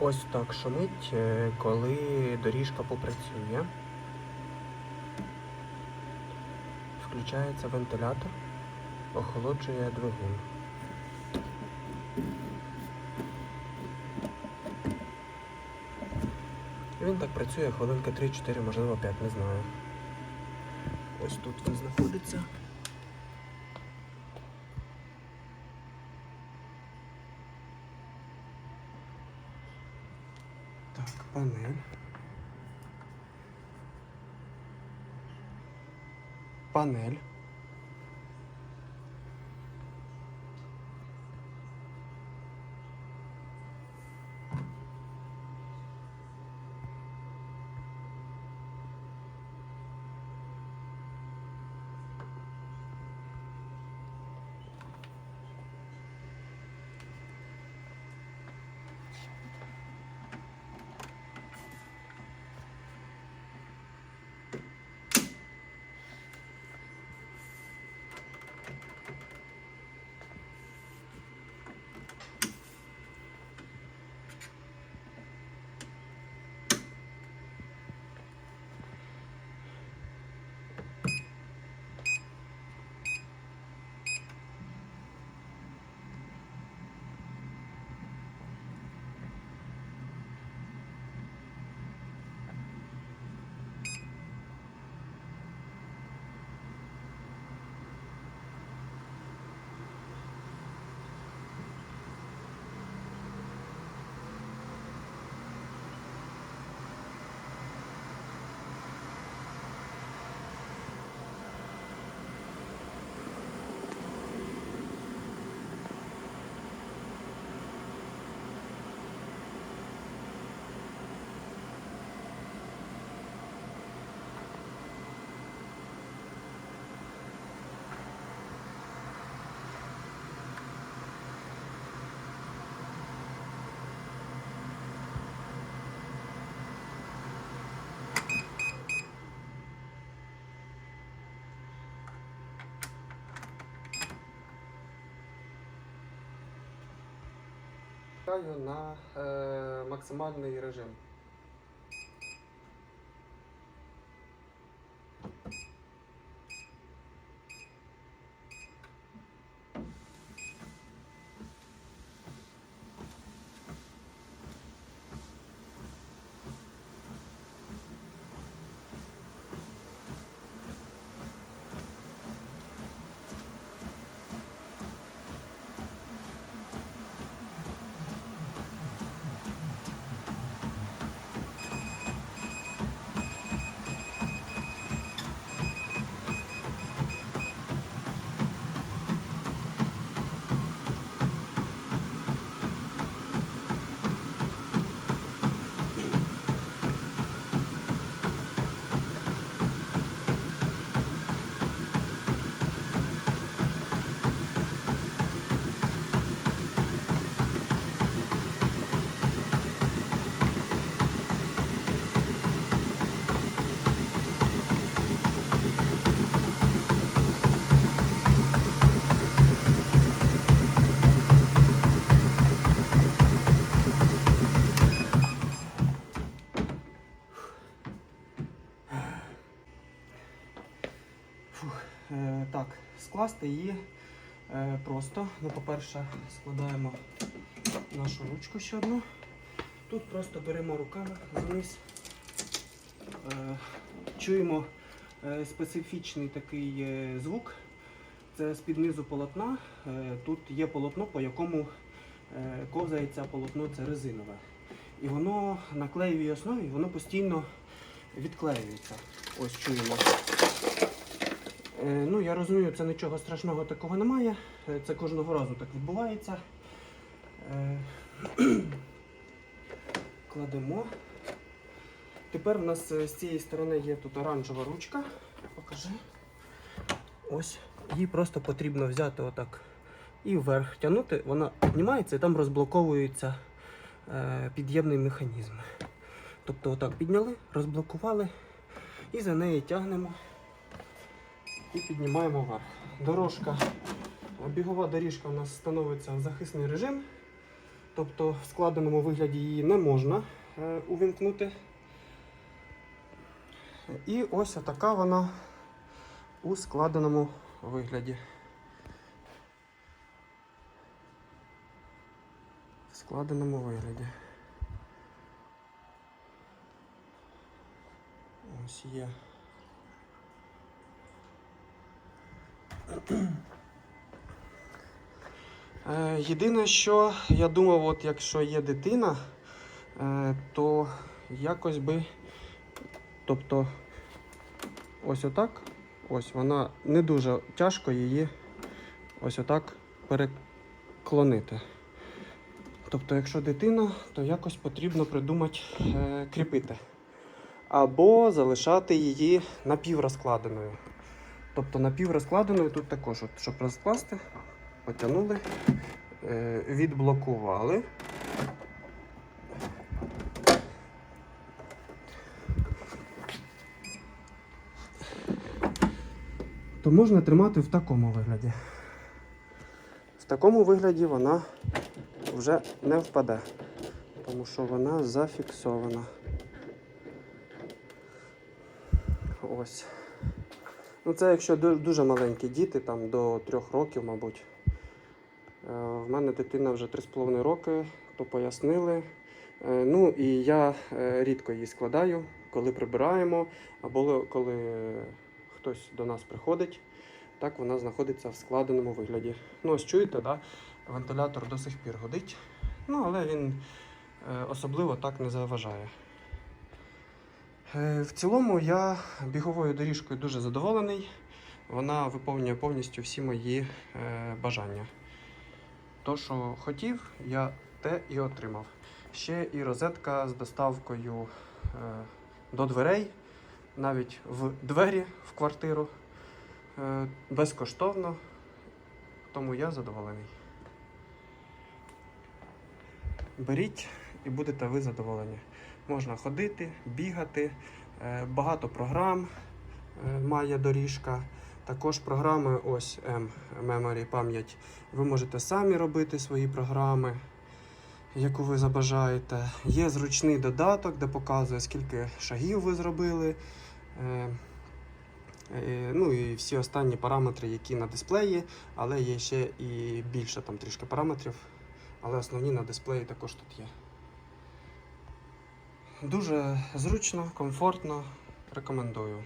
Ось так шумить, е, коли доріжка попрацює. Включається вентилятор, охолоджує двигун. Він так працює хвилинки 3-4, можливо 5, не знаю. Ось тут він знаходиться. Так, панель. Панель. На е, максимальний режим. Скласти її е, просто. Ну, по-перше, складаємо нашу ручку ще одну. Тут просто беремо руками вниз. Е, чуємо е, специфічний такий звук. Це з-під низу полотна. Тут є полотно, по якому ковзається полотно, це резинове. І воно на клеєвій основі воно постійно відклеюється. Ось чуємо. Е, Ну, я розумію, це нічого страшного такого немає. Е, Це кожного разу так відбувається. Е, Кладемо. Тепер у нас з цієї сторони є тут оранжева ручка. Покажи. Ось. Її просто потрібно взяти отак і вверх тягнути. Вона піднімається і там розблоковується під'ємний механізм. Тобто отак підняли, розблокували і за неї тягнемо і піднімаємо вверх. Дорожка, бігова доріжка у нас становиться в захисний режим. Тобто в складеному вигляді її не можна е, увімкнути. І ось така вона у складеному вигляді. В складеному вигляді. Ось є. Єдине, що я думав, от якщо є дитина, е, то якось би. Тобто, ось отак. Ось вона не дуже тяжко її ось отак переклонити. Тобто, якщо дитина, то якось потрібно придумати е, кріпити. Або залишати її напіврозкладеною. Тобто напіврозкладеною тут також, от, щоб розкласти, потягнули, е, відблокували. То можна тримати в такому вигляді. В такому вигляді вона вже не впаде, тому що вона зафіксована. Ось. Ну, це якщо дуже маленькі діти, там до трьох років, мабуть. Е, В мене дитина вже 3,5 роки, то пояснили. Е, Ну і я е, рідко її складаю, коли прибираємо, або коли хтось до нас приходить. Так вона знаходиться в складеному вигляді. Ну, ось чуєте, да? вентилятор до сих пір годить. Ну, але він особливо так не заважає. Е, В цілому я біговою доріжкою дуже задоволений. Вона виповнює повністю всі мої е, бажання. То, що хотів, я те і отримав. Ще і розетка з доставкою е, до дверей, навіть в двері в квартиру. Безкоштовно. Тому я задоволений. Беріть і будете ви задоволені. Можна ходити, бігати, е, багато програм е, має доріжка. Також програми ось M Memory пам'ять. Ви можете самі робити свої програми, яку ви забажаєте. Є зручний додаток, де показує, скільки шагів ви зробили. Е, Ну і всі останні параметри, які на дисплеї, але є ще і більше там трішки параметрів. Але основні на дисплеї також тут є. Дуже зручно, комфортно. Рекомендую.